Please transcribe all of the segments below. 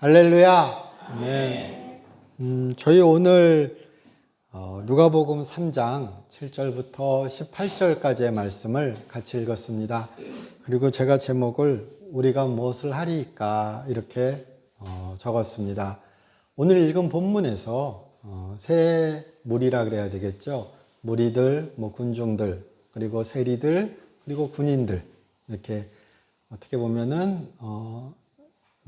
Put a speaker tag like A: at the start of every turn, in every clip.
A: 할렐루야. 아멘. 음, 저희 오늘 어, 누가복음 3장 7절부터 18절까지의 말씀을 같이 읽었습니다. 그리고 제가 제목을 우리가 무엇을 하리까 이렇게 어, 적었습니다. 오늘 읽은 본문에서 어, 세 무리라 그래야 되겠죠. 무리들, 뭐 군중들, 그리고 세리들, 그리고 군인들 이렇게 어떻게 보면은 어,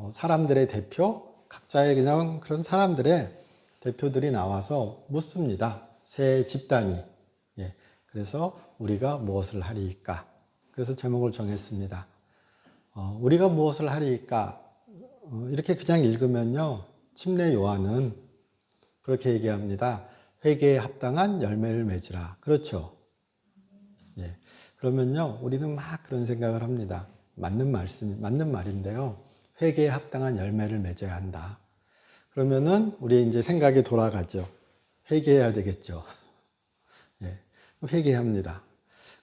A: 뭐 사람들의 대표, 각자의 그냥 그런 사람들의 대표들이 나와서 묻습니다. 세 집단이. 예. 그래서 우리가 무엇을 하리까? 그래서 제목을 정했습니다. 어, 우리가 무엇을 하리까? 어, 이렇게 그냥 읽으면요. 침례 요한은 그렇게 얘기합니다. 회개에 합당한 열매를 맺으라. 그렇죠. 예. 그러면요. 우리는 막 그런 생각을 합니다. 맞는 말씀, 맞는 말인데요. 회개에 합당한 열매를 맺어야 한다. 그러면은 우리 이제 생각이 돌아가죠. 회개해야 되겠죠. 예, 회개합니다.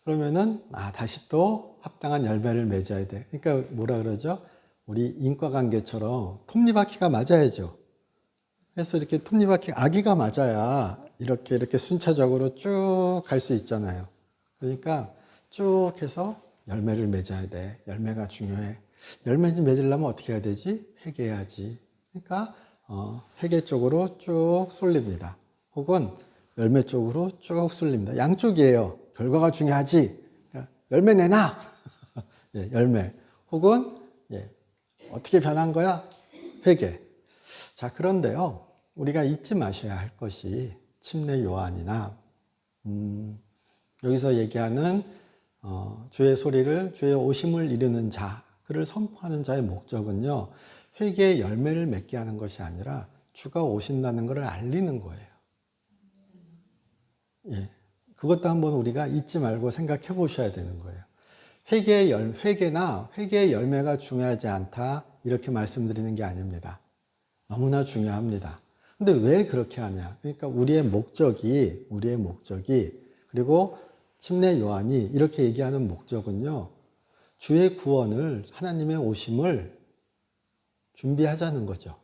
A: 그러면은 아 다시 또 합당한 열매를 맺어야 돼. 그러니까 뭐라 그러죠? 우리 인과관계처럼 톱니바퀴가 맞아야죠. 그래서 이렇게 톱니바퀴 아기가 맞아야 이렇게 이렇게 순차적으로 쭉 갈 수 있잖아요. 그러니까 쭉 해서 열매를 맺어야 돼. 열매가 중요해. 열매 좀 맺으려면 어떻게 해야 되지? 회개해야지. 그러니까 어, 회개 쪽으로 쭉 쏠립니다. 혹은 열매 쪽으로 쭉 쏠립니다. 양쪽이에요. 결과가 중요하지. 그러니까 열매 내놔. 예, 열매. 혹은 예, 어떻게 변한 거야? 회개. 자 그런데요. 우리가 잊지 마셔야 할 것이 침례 요한이나 음, 여기서 얘기하는 어, 주의 소리를 주의 오심을 이루는 자, 그를 선포하는 자의 목적은요. 회개의 열매를 맺게 하는 것이 아니라 주가 오신다는 것을 알리는 거예요. 예. 그것도 한번 우리가 잊지 말고 생각해 보셔야 되는 거예요. 회개의 열, 회개나 회개의 열매가 중요하지 않다. 이렇게 말씀드리는 게 아닙니다. 너무나 중요합니다. 근데 왜 그렇게 하냐? 그러니까 우리의 목적이, 우리의 목적이, 그리고 침례 요한이 이렇게 얘기하는 목적은요, 주의 구원을, 하나님의 오심을 준비하자는 거죠.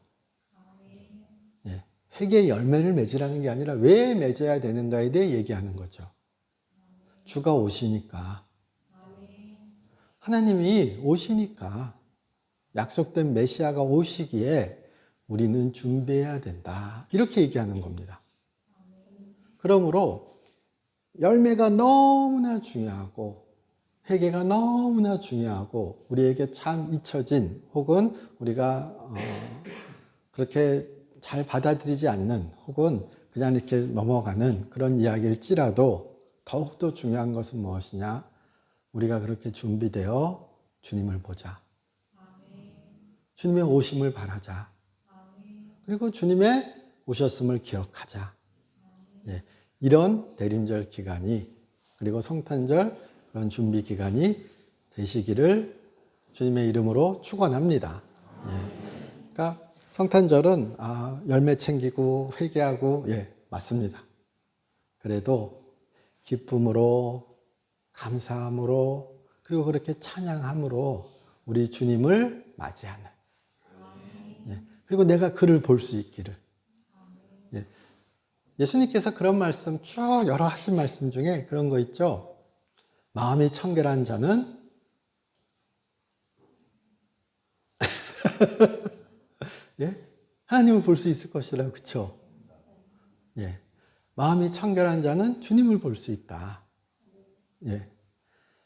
A: 예, 회개의 열매를 맺으라는 게 아니라 왜 맺어야 되는가에 대해 얘기하는 거죠. 주가 오시니까. 하나님이 오시니까 약속된 메시아가 오시기에 우리는 준비해야 된다. 이렇게 얘기하는 겁니다. 그러므로 열매가 너무나 중요하고 회개가 너무나 중요하고 우리에게 참 잊혀진 혹은 우리가 어 그렇게 잘 받아들이지 않는 혹은 그냥 이렇게 넘어가는 그런 이야기일지라도 더욱더 중요한 것은 무엇이냐? 우리가 그렇게 준비되어 주님을 보자. 주님의 오심을 바라자. 그리고 주님의 오셨음을 기억하자. 예, 이런 대림절 기간이 그리고 성탄절 그런 준비 기간이 되시기를 주님의 이름으로 축원합니다. 예, 그러니까 성탄절은 아, 열매 챙기고 회개하고 예 맞습니다. 그래도 기쁨으로 감사함으로 그리고 그렇게 찬양함으로 우리 주님을 맞이하는 예, 그리고 내가 그를 볼 수 있기를 예, 예수님께서 그런 말씀 쭉 여러 하신 말씀 중에 그런 거 있죠. 마음이 청결한 자는 예? 하나님을 볼 수 있을 것이라 그쵸? 예. 마음이 청결한 자는 주님을 볼 수 있다. 예.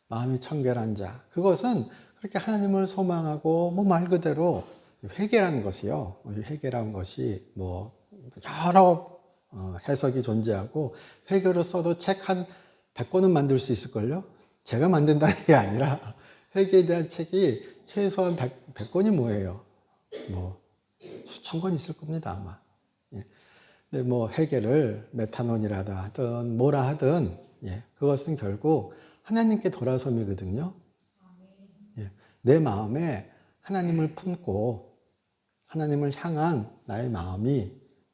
A: 마음이 청결한 자. 그것은 그렇게 하나님을 소망하고 뭐 말 그대로 회개라는 것이요. 회개라는 것이 뭐 여러 어, 해석이 존재하고 회개로 써도 책 한 100권은 만들 수 있을걸요? 제가 만든다는 게 아니라 회개에 대한 책이 최소한 100, 100 권이 뭐예요? 뭐 수천 권 있을 겁니다 아마. 예. 근데 뭐 회개를 메타논이라다 하든 뭐라 하든 예. 그것은 결국 하나님께 돌아섬이거든요. 예. 내 마음에 하나님을 품고 하나님을 향한 나의 마음이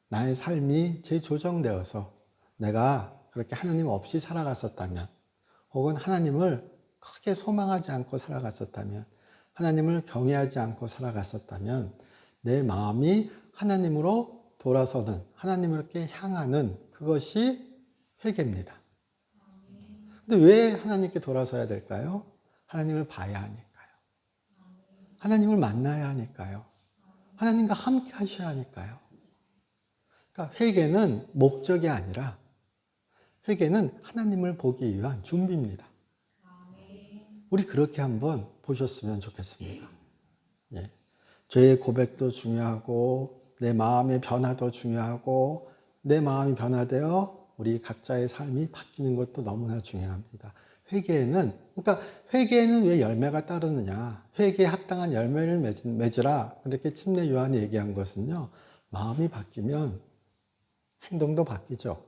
A: 나의 삶이 재조정되어서 내가 그렇게 하나님 없이 살아갔었다면 혹은 하나님을 크게 소망하지 않고 살아갔었다면 하나님을 경외하지 않고 살아갔었다면 내 마음이 하나님으로 돌아서는 하나님께 향하는 그것이 회개입니다. 근데 왜 하나님께 돌아서야 될까요? 하나님을 봐야 하니까요. 하나님을 만나야 하니까요. 하나님과 함께 하셔야 하니까요. 그러니까 회개는 목적이 아니라 회개는 하나님을 보기 위한 준비입니다. 우리 그렇게 한번 보셨으면 좋겠습니다. 예. 죄의 고백도 중요하고 내 마음의 변화도 중요하고 내 마음이 변화되어 우리 각자의 삶이 바뀌는 것도 너무나 중요합니다. 회개에는 그러니까 회개에는 왜 열매가 따르느냐? 회개에 합당한 열매를 맺- 맺으라. 그렇게 침례 요한이 얘기한 것은요. 마음이 바뀌면 행동도 바뀌죠.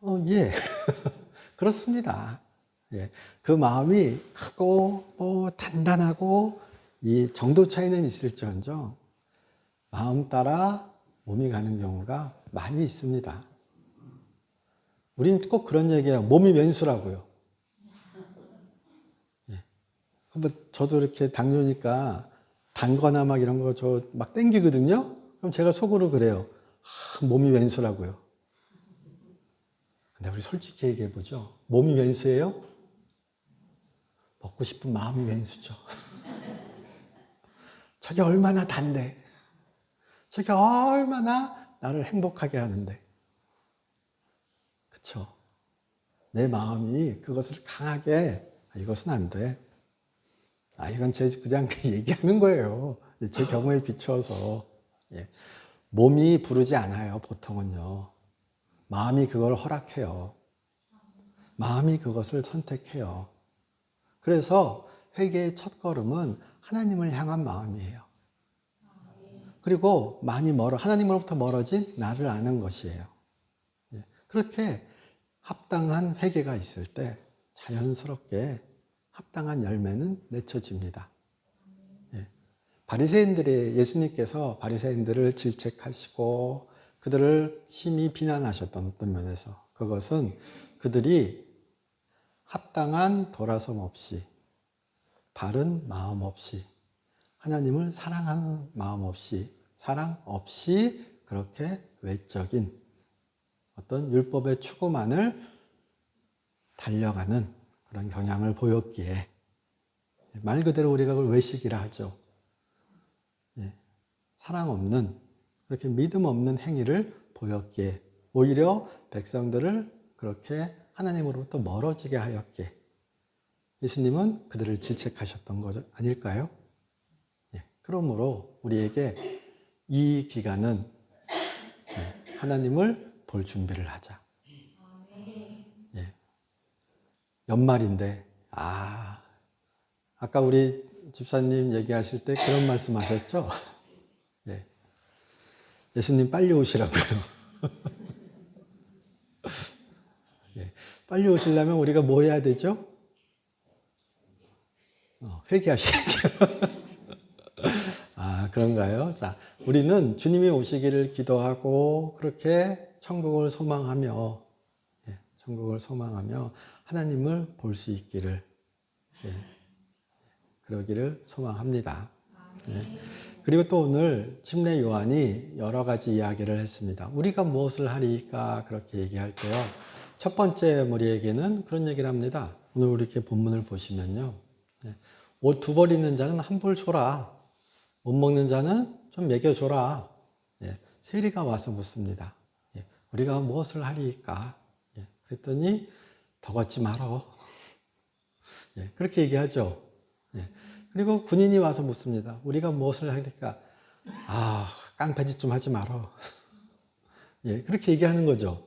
A: 어, 예. 그렇습니다. 예. 그 마음이 크고 뭐 단단하고 이 정도 차이는 있을지언정 마음 따라 몸이 가는 경우가 많이 있습니다. 우리는 꼭 그런 얘기해요. 몸이 왼수라고요. 예. 뭐 저도 이렇게 당뇨니까 단 거나 막 이런 거 저 막 땡기거든요. 그럼 제가 속으로 그래요. 아, 몸이 왼수라고요. 근데 우리 솔직히 얘기해 보죠. 몸이 왼수예요? 먹고 싶은 마음이 왼수죠. 저게 얼마나 단데. 저게 얼마나 나를 행복하게 하는데. 그쵸? 내 마음이 그것을 강하게, 아, 이것은 안 돼. 아, 이건 제 그냥 얘기하는 거예요. 제 경우에 비추어서. 예. 몸이 부르지 않아요, 보통은요. 마음이 그걸 허락해요. 마음이 그것을 선택해요. 그래서 회개의 첫 걸음은 하나님을 향한 마음이에요. 그리고 많이 멀어, 하나님으로부터 멀어진 나를 아는 것이에요. 예. 그렇게 합당한 회개가 있을 때 자연스럽게 합당한 열매는 맺혀집니다. 예. 바리새인들의 예수님께서 바리새인들을 질책하시고 그들을 심히 비난하셨던 어떤 면에서 그것은 그들이 합당한 돌아섬 없이 바른 마음 없이 하나님을 사랑하는 마음 없이 사랑 없이 그렇게 외적인 어떤 율법의 추구만을 달려가는 그런 경향을 보였기에 말 그대로 우리가 그걸 외식이라 하죠. 예, 사랑 없는 그렇게 믿음 없는 행위를 보였기에 오히려 백성들을 그렇게 하나님으로부터 멀어지게 하였기에 예수님은 그들을 질책하셨던 것 아닐까요? 예, 그러므로 우리에게 이 기간은 예, 하나님을 볼 준비를 하자. 예, 연말인데 아 아까 우리 집사님 얘기하실 때 그런 말씀하셨죠? 예, 예수님 빨리 오시라고요. 예, 빨리 오시려면 우리가 뭐 해야 되죠? 어, 회개하셔야죠. 아, 그런가요? 자, 우리는 주님이 오시기를 기도하고 그렇게 천국을 소망하며 예, 천국을 소망하며 하나님을 볼 수 있기를 예, 그러기를 소망합니다. 예. 그리고 또 오늘 침례 요한이 여러 가지 이야기를 했습니다. 우리가 무엇을 하리까 그렇게 얘기할 때요. 첫 번째 우리에게는 그런 얘기를 합니다. 오늘 이렇게 본문을 보시면요. 옷 두 벌 있는 자는 한 벌 줘라. 못 먹는 자는 좀 먹여줘라. 예, 세리가 와서 묻습니다. 예, 우리가 무엇을 하리까? 예, 그랬더니 더 걷지 말어. 예, 그렇게 얘기하죠. 예, 그리고 군인이 와서 묻습니다. 우리가 무엇을 하리까? 아, 깡패짓 좀 하지 말어. 예, 그렇게 얘기하는 거죠.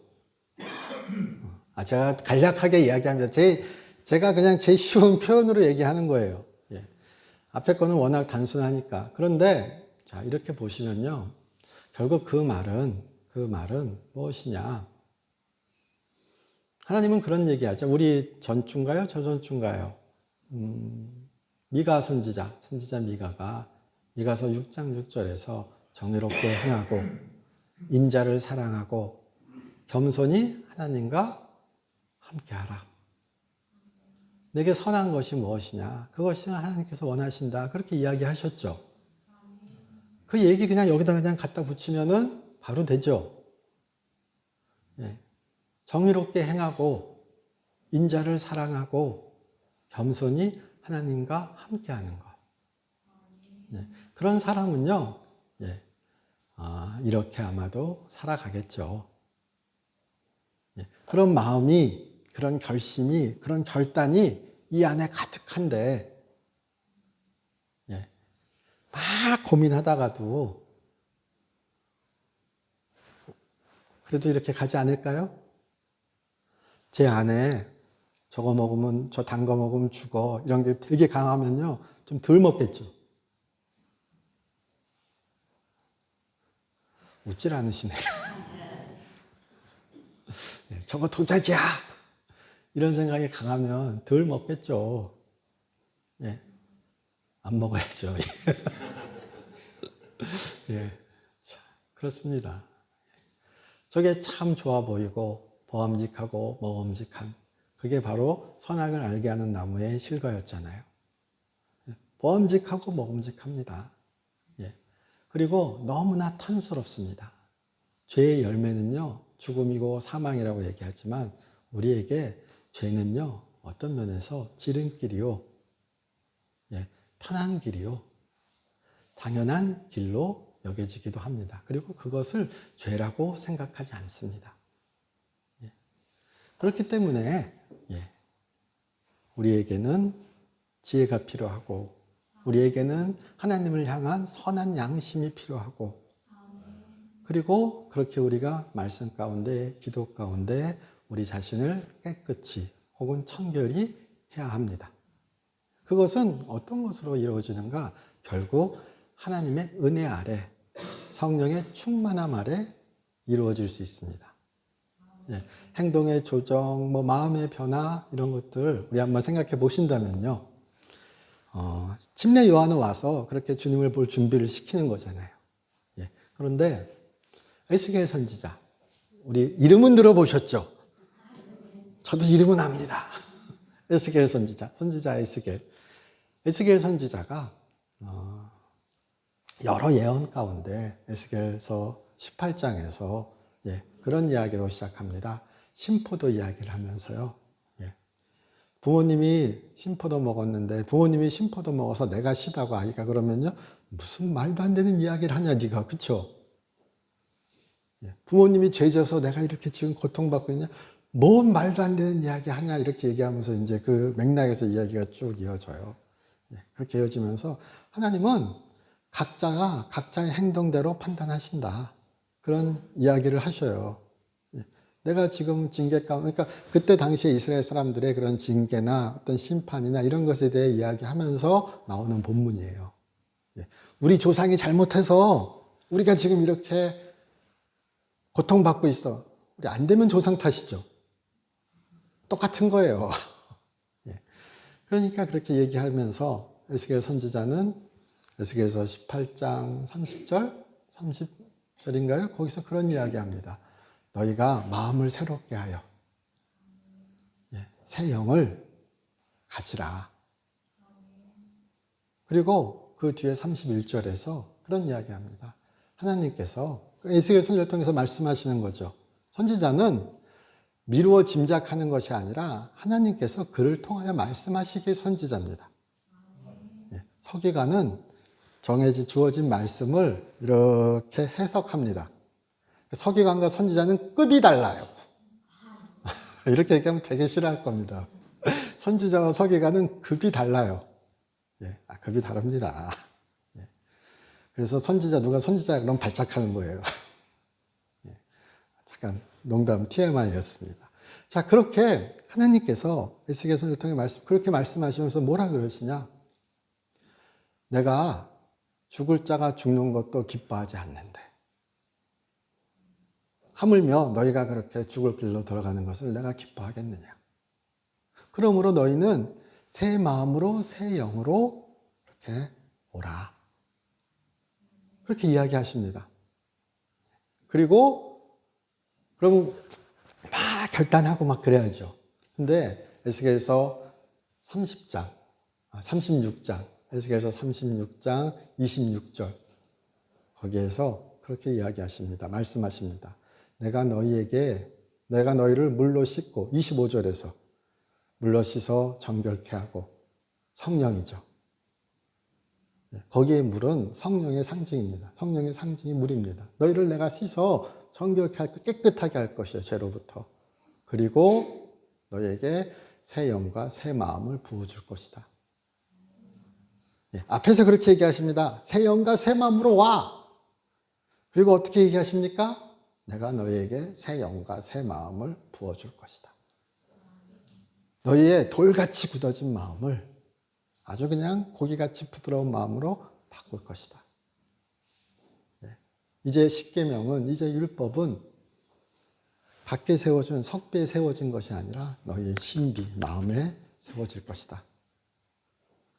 A: 아, 제가 간략하게 이야기합니다. 제, 제가 그냥 제 쉬운 표현으로 얘기하는 거예요. 예. 앞에 거는 워낙 단순하니까. 그런데, 자, 이렇게 보시면요. 결국 그 말은, 그 말은 무엇이냐. 하나님은 그런 얘기 하죠. 우리 전주인가요? 저전주인가요? 음, 미가 선지자, 선지자 미가가 미가서 6장 6절에서 정의롭게 행하고 인자를 사랑하고 겸손히 하나님과 함께하라. 내게 선한 것이 무엇이냐? 그것이 하나님께서 원하신다. 그렇게 이야기하셨죠. 그 얘기 그냥 여기다 그냥 갖다 붙이면은 바로 되죠. 예. 정의롭게 행하고 인자를 사랑하고 겸손히 하나님과 함께하는 것. 예. 그런 사람은요, 예. 아, 이렇게 아마도 살아가겠죠. 예. 그런 마음이, 그런 결심이, 그런 결단이 이 안에 가득한데, 예. 막 고민하다가도 그래도 이렇게 가지 않을까요? 제 안에 저거 먹으면 저 단 거 먹으면 죽어 이런 게 되게 강하면요 좀 덜 먹겠죠. 웃질 않으시네. 예, 저거 독약이야. 이런 생각이 강하면 덜 먹겠죠. 예. 안 먹어야죠. 예. 자, 그렇습니다. 저게 참 좋아 보이고 보암직하고 먹음직한 그게 바로 선악을 알게 하는 나무의 실과였잖아요. 예. 보암직하고 먹음직합니다. 예. 그리고 너무나 탐스럽습니다. 죄의 열매는요, 죽음이고 사망이라고 얘기하지만 우리에게 죄는요, 어떤 면에서 지름길이요, 예, 편한 길이요, 당연한 길로 여겨지기도 합니다. 그리고 그것을 죄라고 생각하지 않습니다. 예. 그렇기 때문에, 예, 우리에게는 지혜가 필요하고, 우리에게는 하나님을 향한 선한 양심이 필요하고, 그리고 그렇게 우리가 말씀 가운데, 기도 가운데 우리 자신을 깨끗이 혹은 청결히 해야 합니다. 그것은 어떤 것으로 이루어지는가? 결국 하나님의 은혜 아래, 성령의 충만함 아래 이루어질 수 있습니다. 예, 행동의 조정, 뭐 마음의 변화 이런 것들 우리 한번 생각해 보신다면요. 어, 침례 요한은 와서 그렇게 주님을 볼 준비를 시키는 거잖아요. 예, 그런데 에스겔 선지자, 우리 이름은 들어보셨죠? 저도 이름은 압니다. 에스겔 선지자, 선지자 에스겔. 에스겔 선지자가 어, 여러 예언 가운데 에스겔서 18장에서 예, 그런 이야기로 시작합니다. 심포도 이야기를 하면서요. 예. 부모님이 심포도 먹었는데 부모님이 심포도 먹어서 내가 시다고 아이가 그러면요 무슨 말도 안 되는 이야기를 하냐 네가 그쵸? 예. 부모님이 죄져서 내가 이렇게 지금 고통받고 있냐 뭔 말도 안 되는 이야기 하냐 이렇게 얘기하면서 이제 그 맥락에서 이야기가 쭉 이어져요. 예. 그렇게 이어지면서 하나님은 각자가 각자의 행동대로 판단하신다. 그런 이야기를 하셔요. 예. 내가 지금 징계 가운데, 그러니까 그때 당시에 이스라엘 사람들의 그런 징계나 어떤 심판이나 이런 것에 대해 이야기하면서 나오는 본문이에요. 예. 우리 조상이 잘못해서 우리가 지금 이렇게 고통받고 있어. 우리 안 되면 조상 탓이죠. 똑같은 거예요. 예. 그러니까 그렇게 얘기하면서 에스겔 선지자는 에스겔서 18장 30절, 30 절인가요? 거기서 그런 이야기 합니다. 너희가 마음을 새롭게 하여 예, 새 영을 가지라. 그리고 그 뒤에 31절에서 그런 이야기 합니다. 하나님께서 에스겔 선지자를 통해서 말씀하시는 거죠. 선지자는 미루어 짐작하는 것이 아니라 하나님께서 그를 통하여 말씀하시기 선지자입니다. 예, 서기관은 정해진 주어진 말씀을 이렇게 해석합니다. 서기관과 선지자는 급이 달라요. 이렇게 얘기하면 되게 싫어할 겁니다. 선지자와 서기관은 급이 달라요. 예, 아, 급이 다릅니다. 예. 그래서 선지자, 누가 선지자 그럼 발작하는 거예요. 예. 잠깐 농담 TMI였습니다. 자, 그렇게 하나님께서 에스겔 선을 통해 말씀, 그렇게 말씀하시면서 뭐라 그러시냐? 내가 죽을 자가 죽는 것도 기뻐하지 않는데. 하물며 너희가 그렇게 죽을 길로 들어가는 것을 내가 기뻐하겠느냐. 그러므로 너희는 새 마음으로, 새 영으로 이렇게 오라. 그렇게 이야기하십니다. 그리고, 그럼 막 결단하고 막 그래야죠. 근데 에스겔서 30장, 36장, 에스겔서 36장 26절. 거기에서 그렇게 이야기하십니다. 말씀하십니다. 내가 너희에게 내가 너희를 물로 씻고 25절에서 물로 씻어 정결케 하고 성령이죠. 예, 거기에 물은 성령의 상징입니다. 성령의 상징이 물입니다. 너희를 내가 씻어 정결케 할 것, 깨끗하게 할 것이요 죄로부터. 그리고 너희에게 새 영과 새 마음을 부어줄 것이다. 예, 앞에서 그렇게 얘기하십니다. 새 영과 새 마음으로 와. 그리고 어떻게 얘기하십니까? 내가 너희에게 새 영과 새 마음을 부어줄 것이다. 너희의 돌같이 굳어진 마음을 아주 그냥 고기같이 부드러운 마음으로 바꿀 것이다. 예. 이제 십계명은 이제 율법은 밖에 세워준 석배에 세워진 것이 아니라 너희의 신비 마음에 세워질 것이다.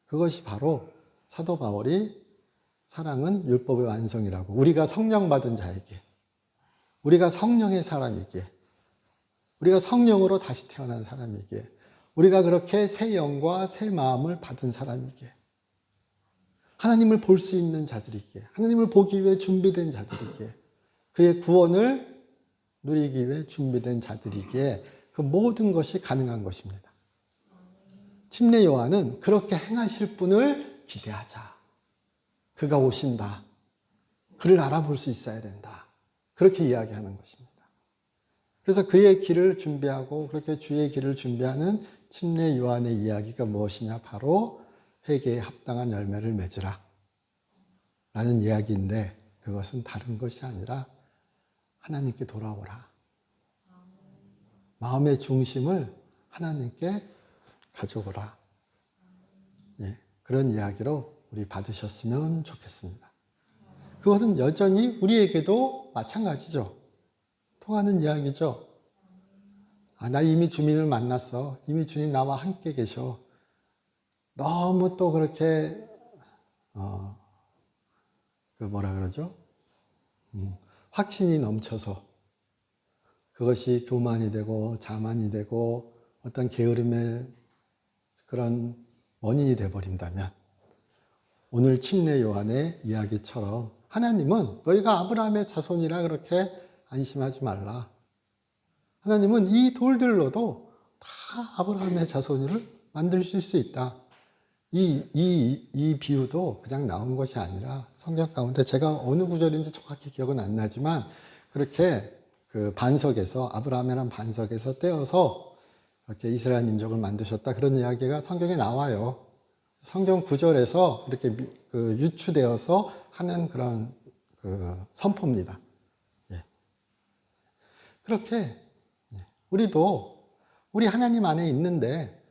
A: 그것이 바로 사도 바울이 사랑은 율법의 완성이라고 우리가 성령 받은 자에게 우리가 성령의 사람이기에 우리가 성령으로 다시 태어난 사람이기에 우리가 그렇게 새 영과 새 마음을 받은 사람이기에 하나님을 볼 수 있는 자들이기에 하나님을 보기 위해 준비된 자들이기에 그의 구원을 누리기 위해 준비된 자들이기에 그 모든 것이 가능한 것입니다. 침례 요한은 그렇게 행하실 분을 기대하자. 그가 오신다. 그를 알아볼 수 있어야 된다. 그렇게 이야기하는 것입니다. 그래서 그의 길을 준비하고 그렇게 주의 길을 준비하는 침례 요한의 이야기가 무엇이냐? 바로 회개에 합당한 열매를 맺으라. 라는 이야기인데 그것은 다른 것이 아니라 하나님께 돌아오라. 마음의 중심을 하나님께 가져오라. 예, 그런 이야기로 우리 받으셨으면 좋겠습니다. 그것은 여전히 우리에게도 마찬가지죠. 통하는 이야기죠. 아, 나 이미 주민을 만났어. 이미 주님 나와 함께 계셔. 너무 또 그렇게, 어, 그 뭐라 그러죠? 음, 확신이 넘쳐서 그것이 교만이 되고 자만이 되고 어떤 게으름의 그런 원인이 되어버린다면 오늘 침례 요한의 이야기처럼 하나님은 너희가 아브라함의 자손이라 그렇게 안심하지 말라. 하나님은 이 돌들로도 다 아브라함의 자손을 만드실 수 있다. 이, 이, 이 비유도 그냥 나온 것이 아니라 성경 가운데 제가 어느 구절인지 정확히 기억은 안 나지만 그렇게 그 반석에서 아브라함이라는 반석에서 떼어서 이렇게 이스라엘 민족을 만드셨다 그런 이야기가 성경에 나와요. 성경 구절에서 이렇게 미, 그 유추되어서 하는 그런 그 선포입니다. 예. 그렇게 예. 우리도 우리 하나님 안에 있는데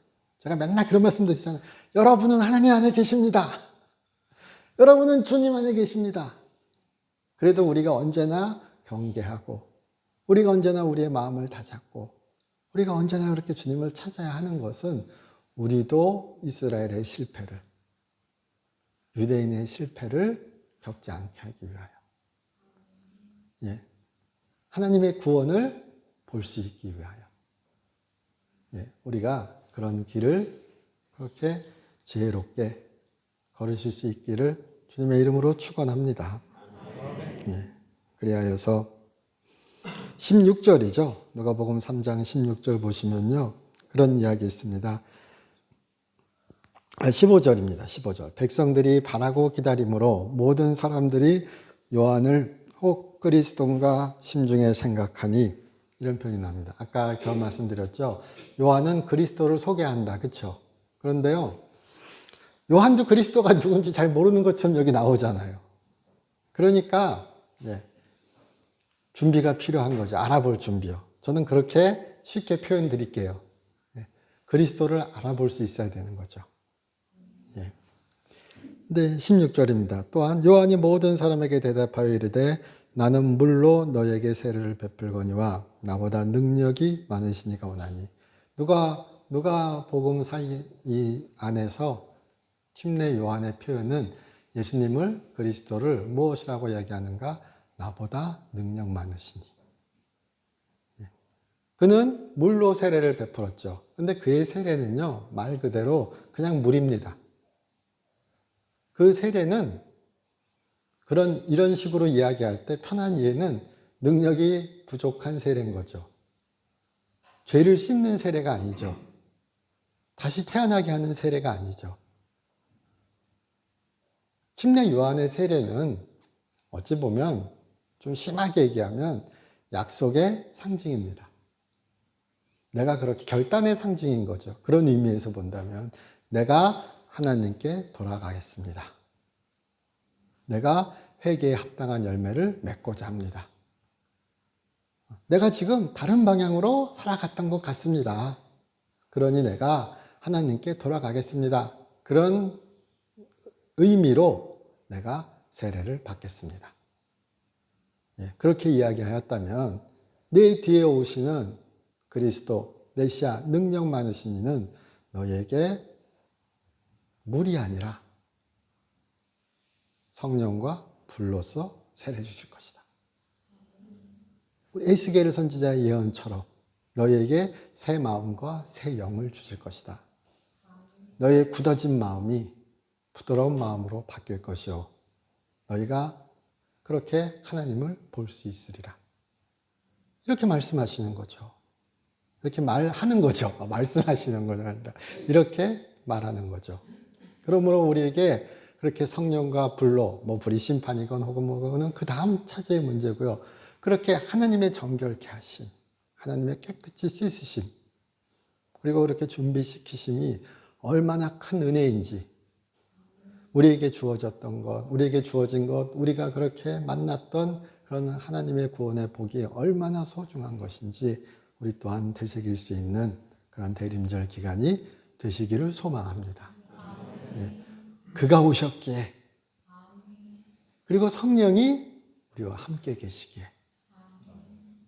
A: 제가 맨날 그런 말씀 드리잖아요. 여러분은 하나님 안에 계십니다. 여러분은 주님 안에 계십니다. 그래도 우리가 언제나 경계하고 우리가 언제나 우리의 마음을 다잡고 우리가 언제나 그렇게 주님을 찾아야 하는 것은 우리도 이스라엘의 실패를 유대인의 실패를 겪지 않게 하기 위하여 예. 하나님의 구원을 볼 수 있기 위하여 예. 우리가 그런 길을 그렇게 지혜롭게 걸으실 수 있기를 주님의 이름으로 축원합니다. 예. 그리하여서 16절이죠. 누가복음 3장 16절 보시면요. 그런 이야기 있습니다. 15절입니다. 15절. 백성들이 바라고 기다림으로 모든 사람들이 요한을 혹 그리스도인가 심중에 생각하니 이런 표현이 나옵니다. 아까 그런 말씀 드렸죠. 요한은 그리스도를 소개한다. 그렇죠? 그런데요. 요한도 그리스도가 누군지 잘 모르는 것처럼 여기 나오잖아요. 그러니까 예, 준비가 필요한 거죠. 알아볼 준비요. 저는 그렇게 쉽게 표현 드릴게요. 예, 그리스도를 알아볼 수 있어야 되는 거죠. 예. 네, 16절입니다. 또한 요한이 모든 사람에게 대답하여 이르되 나는 물로 너에게 세를 베풀거니와 나보다 능력이 많으시니가 오나니 누가 누가 복음 사이 이 안에서 침례 요한의 표현은 예수님을 그리스도를 무엇이라고 이야기하는가? 나보다 능력 많으시니. 예. 그는 물로 세례를 베풀었죠. 근데 그의 세례는요, 말 그대로 그냥 물입니다. 그 세례는 그런 이런 식으로 이야기할 때 편한 이해는 능력이 부족한 세례인 거죠. 죄를 씻는 세례가 아니죠. 다시 태어나게 하는 세례가 아니죠. 침례 요한의 세례는 어찌 보면 좀 심하게 얘기하면 약속의 상징입니다. 내가 그렇게 결단의 상징인 거죠. 그런 의미에서 본다면 내가 하나님께 돌아가겠습니다. 내가 회개에 합당한 열매를 맺고자 합니다. 내가 지금 다른 방향으로 살아갔던 것 같습니다. 그러니 내가 하나님께 돌아가겠습니다. 그런 의미로 내가 세례를 받겠습니다. 예, 그렇게 이야기하였다면 내 뒤에 오시는 그리스도 메시아 능력 많으신 이는 너에게 물이 아니라 성령과 불로서 세례 주실 것이다. 에스겔 선지자의 예언처럼 너에게 새 마음과 새 영을 주실 것이다. 너의 굳어진 마음이 부드러운 마음으로 바뀔 것이요. 너희가 그렇게 하나님을 볼 수 있으리라. 이렇게 말씀하시는 거죠. 이렇게 말하는 거죠. 아, 말씀하시는 건 아니라 이렇게 말하는 거죠. 그러므로 우리에게 그렇게 성령과 불로 뭐 불이 심판이건 혹은 뭐는 그 다음 차제의 문제고요. 그렇게 하나님의 정결케 하심, 하나님의 깨끗이 씻으심, 그리고 그렇게 준비시키심이 얼마나 큰 은혜인지 우리에게 주어졌던 것, 우리에게 주어진 것, 우리가 그렇게 만났던 그런 하나님의 구원의 복이 얼마나 소중한 것인지 우리 또한 되새길 수 있는 그런 대림절 기간이 되시기를 소망합니다. 예. 그가 오셨기에 그리고 성령이 우리와 함께 계시기에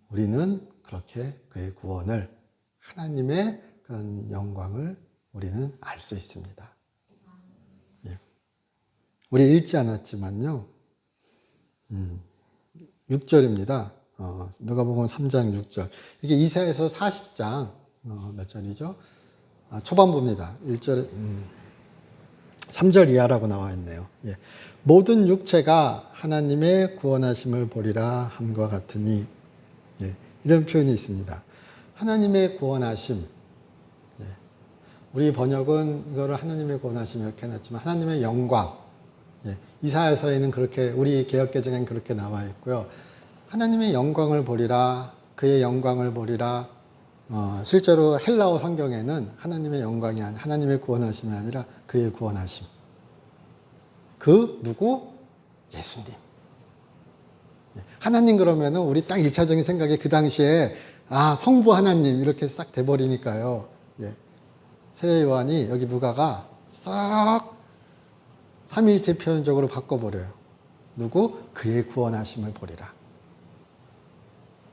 A: 우리는 그렇게 그의 구원을 하나님의 그런 영광을 우리는 알 수 있습니다. 예. 우리 읽지 않았지만요. 음, 6절입니다. 어, 누가복음 3장 6절. 이게 이사에서 40장 어, 몇 절이죠? 아, 초반부입니다. 1절 음, 3절 이하라고 나와 있네요. 예. 모든 육체가 하나님의 구원하심을 보리라 함과 같으니 예. 이런 표현이 있습니다. 하나님의 구원하심. 예. 우리 번역은 이거를 하나님의 구원하심 이렇게 해놨지만 하나님의 영광. 예. 이사야서에는 그렇게 우리 개혁 개정엔 그렇게 나와 있고요. 하나님의 영광을 보리라 그의 영광을 보리라 어, 실제로 헬라어 성경에는 하나님의 영광이 아니 하나님의 구원하심이 아니라 그의 구원하심. 그 누구? 예수님. 예, 하나님 그러면은 우리 딱 일차적인 생각이 그 당시에 아 성부 하나님 이렇게 싹 돼버리니까요. 예. 세례 요한이 여기 누가가 싹 삼일체 표현적으로 바꿔버려요. 누구? 그의 구원하심을 보리라.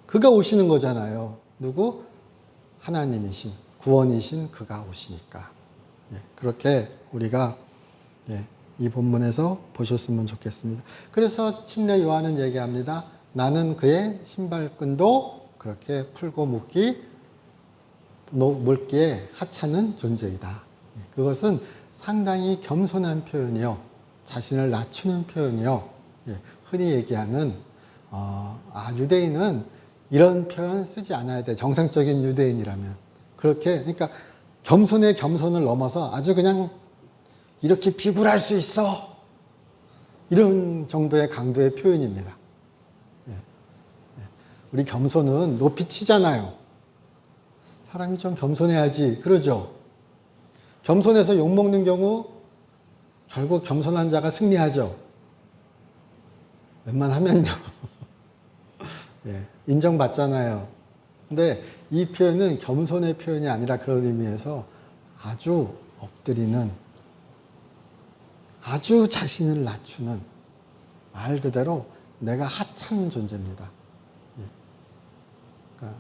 A: 그가 오시는 거잖아요. 누구? 하나님이신, 구원이신 그가 오시니까. 예, 그렇게 우리가 예, 이 본문에서 보셨으면 좋겠습니다. 그래서 침례 요한은 얘기합니다. 나는 그의 신발끈도 그렇게 풀고 묶기, 물기에 하찮은 존재이다. 예, 그것은 상당히 겸손한 표현이요. 자신을 낮추는 표현이요. 예, 흔히 얘기하는, 어, 아, 유대인은 이런 표현 쓰지 않아야 돼. 정상적인 유대인이라면. 그렇게, 그러니까 겸손의 겸손을 넘어서 아주 그냥 이렇게 비굴할 수 있어. 이런 정도의 강도의 표현입니다. 예. 예. 우리 겸손은 높이 치잖아요. 사람이 좀 겸손해야지. 그러죠. 겸손해서 욕먹는 경우 결국 겸손한 자가 승리하죠. 웬만하면요. 예, 인정받잖아요. 근데 이 표현은 겸손의 표현이 아니라 그런 의미에서 아주 엎드리는 아주 자신을 낮추는 말 그대로 내가 하찮은 존재입니다. 예. 그러니까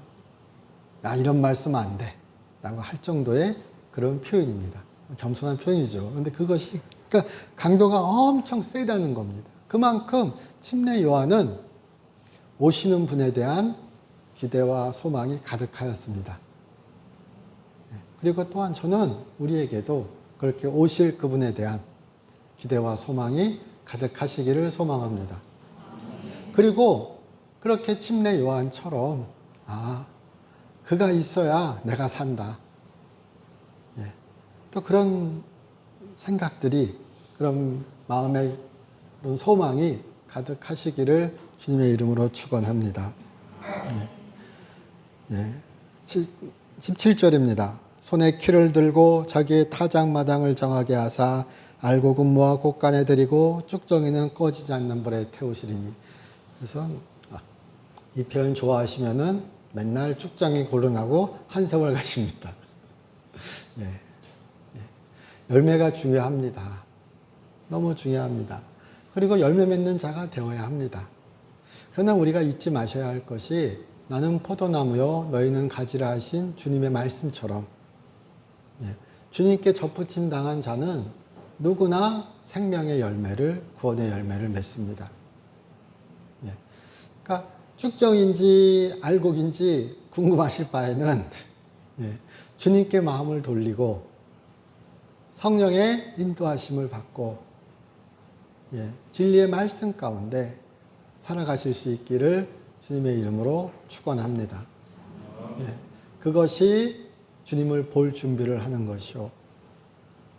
A: 야 이런 말씀 안 돼. 라고 할 정도의 그런 표현입니다. 겸손한 표현이죠. 그런데 그것이 그러니까 강도가 엄청 세다는 겁니다. 그만큼 침례 요한은 오시는 분에 대한 기대와 소망이 가득하였습니다. 예. 그리고 또한 저는 우리에게도 그렇게 오실 그분에 대한 기대와 소망이 가득하시기를 소망합니다. 그리고 그렇게 침례 요한처럼 아 그가 있어야 내가 산다. 예. 또 그런 생각들이 그런 마음의 그런 소망이 가득하시기를 주님의 이름으로 축원합니다. 예. 예. 17절입니다. 손에 키를 들고 자기의 타작마당을 정하게 하사 알고 근무와 곳간에 드리고 쭉정이는 꺼지지 않는 불에 태우시리니 그래서 아, 이 표현 좋아하시면은 맨날 쭉정이 고른하고 한 세월 가십니다. 네. 네. 열매가 중요합니다. 너무 중요합니다. 그리고 열매 맺는 자가 되어야 합니다. 그러나 우리가 잊지 마셔야 할 것이 나는 포도나무요 너희는 가지라 하신 주님의 말씀처럼 예, 주님께 접붙임 당한 자는 누구나 생명의 열매를 구원의 열매를 맺습니다. 예, 그러니까 축정인지 알곡인지 궁금하실 바에는 예, 주님께 마음을 돌리고 성령의 인도하심을 받고 예, 진리의 말씀 가운데 살아가실 수 있기를 주님의 이름으로 축원합니다. 예, 그것이 주님을 볼 준비를 하는 것이요.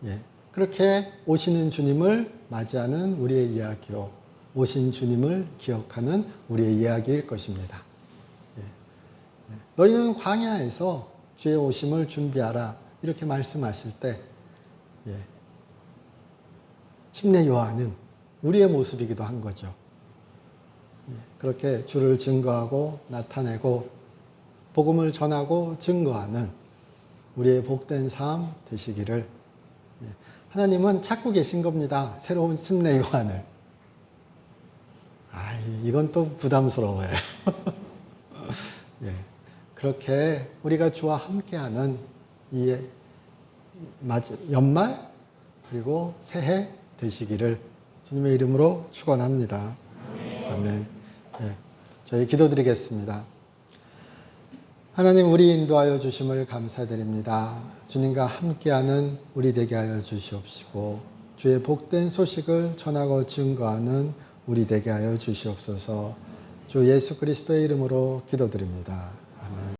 A: 예, 그렇게 오시는 주님을 맞이하는 우리의 이야기요. 오신 주님을 기억하는 우리의 이야기일 것입니다. 예, 예, 너희는 광야에서 주의 오심을 준비하라. 이렇게 말씀하실 때, 예, 침례 요한은 우리의 모습이기도 한 거죠. 예, 그렇게 주를 증거하고 나타내고 복음을 전하고 증거하는 우리의 복된 삶 되시기를 예, 하나님은 찾고 계신 겁니다. 새로운 침례 요한을. 아, 이건 또 부담스러워요. 예, 그렇게 우리가 주와 함께하는 이 연말 그리고 새해 되시기를 주님의 이름으로 축원합니다. 아멘. 예, 저희 기도드리겠습니다. 하나님 우리 인도하여 주심을 감사드립니다. 주님과 함께하는 우리 되게 하여 주시옵시고 주의 복된 소식을 전하고 증거하는 우리 되게 하여 주시옵소서. 주 예수 그리스도의 이름으로 기도드립니다.